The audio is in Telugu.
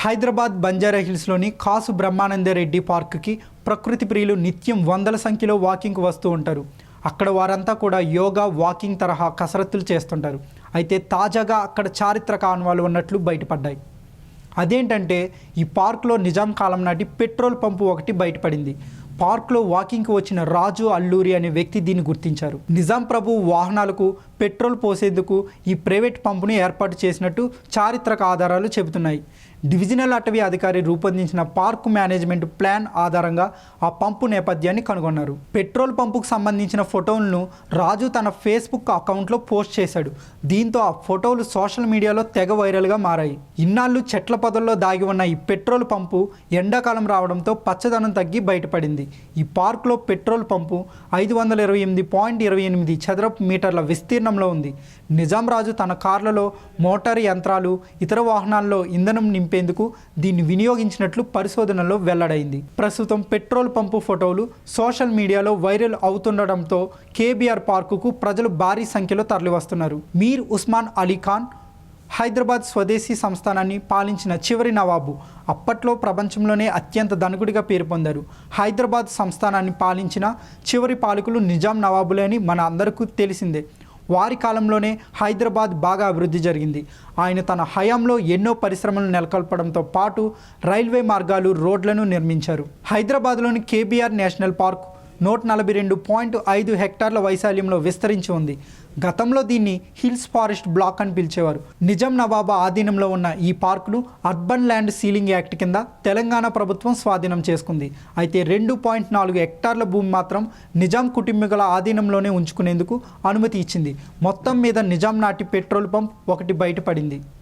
హైదరాబాద్ బంజారా హిల్స్లోని కాసు బ్రహ్మానందరెడ్డి పార్క్కి ప్రకృతి ప్రియులు నిత్యం వందల సంఖ్యలో వాకింగ్కి వస్తూ ఉంటారు. అక్కడ వారంతా కూడా యోగా వాకింగ్ తరహా కసరత్తులు చేస్తుంటారు. అయితే తాజాగా అక్కడ చారిత్రక ఆన్వాలు ఉన్నట్లు బయటపడ్డాయి. అదేంటంటే ఈ పార్క్లో నిజాం కాలం నాటి పెట్రోల్ పంపు ఒకటి బయటపడింది. పార్క్లో వాకింగ్కి వచ్చిన రాజు అల్లూరి అనే వ్యక్తి దీన్ని గుర్తించారు. నిజాం ప్రభు వాహనాలకు పెట్రోల్ పోసేందుకు ఈ ప్రైవేట్ పంపును ఏర్పాటు చేసినట్టు చారిత్రక ఆధారాలు చెబుతున్నాయి. డివిజనల్ అటవీ అధికారి రూపొందించిన పార్క్ మేనేజ్మెంట్ ప్లాన్ ఆధారంగా ఆ పంపు నేపథ్యాన్ని కనుగొన్నారు. పెట్రోల్ పంపుకు సంబంధించిన ఫోటోలను రాజు తన ఫేస్బుక్ అకౌంట్లో పోస్ట్ చేశాడు. దీంతో ఆ ఫోటోలు సోషల్ మీడియాలో తెగ వైరల్గా మారాయి. ఇన్నాళ్ళు చెట్ల పొదల్లో దాగి ఉన్న ఈ పెట్రోల్ పంపు ఎండాకాలం రావడంతో పచ్చదనం తగ్గి బయటపడింది. ఈ పార్క్లో పెట్రోల్ పంపు ఐదు వందల ఇరవై ఎనిమిది పాయింట్ ఇరవై ఎనిమిది చదరపు మీటర్ల విస్తీర్ణంలో ఉంది. నిజాం రాజు తన కార్లలో మోటార్ యంత్రాలు ఇతర వాహనాల్లో ఇంధనం నింపేందుకు దీన్ని వినియోగించినట్లు పరిశోధనలో వెల్లడైంది. ప్రస్తుతం పెట్రోల్ పంపు ఫోటోలు సోషల్ మీడియాలో వైరల్ అవుతుండడంతో కేబీఆర్ పార్కుకు ప్రజలు భారీ సంఖ్యలో తరలివస్తున్నారు. మీర్ ఉస్మాన్ అలీ ఖాన్ హైదరాబాద్ స్వదేశీ సంస్థానాన్ని పాలించిన చివరి నవాబు అప్పట్లో ప్రపంచంలోనే అత్యంత ధనుకుడిగా పేరు పొందారు. హైదరాబాద్ సంస్థానాన్ని పాలించిన చివరి పాలకులు నిజాం నవాబులే అని మన అందరికీ తెలిసిందే. వారి కాలంలోనే హైదరాబాద్ బాగా అభివృద్ధి జరిగింది. ఆయన తన హయాంలో ఎన్నో పరిశ్రమలు నెలకొల్పడంతో పాటు రైల్వే మార్గాలు రోడ్లను నిర్మించారు. హైదరాబాద్లోని కేబీఆర్ నేషనల్ పార్క్ నూట నలభై రెండు పాయింట్ ఐదు హెక్టార్ల వైశాల్యంలో విస్తరించి ఉంది. గతంలో దీన్ని హిల్స్ ఫారెస్ట్ బ్లాక్ అని పిలిచేవారు. నిజాం నవాబా ఆధీనంలో ఉన్న ఈ పార్కును అర్బన్ ల్యాండ్ సీలింగ్ యాక్ట్ కింద తెలంగాణ ప్రభుత్వం స్వాధీనం చేసుకుంది. అయితే రెండు పాయింట్ నాలుగు హెక్టార్ల భూమి మాత్రం నిజాం కుటుంబీకుల ఆధీనంలోనే ఉంచుకునేందుకు అనుమతి ఇచ్చింది. మొత్తం మీద నిజాం నాటి పెట్రోల్ పంప్ ఒకటి బయటపడింది.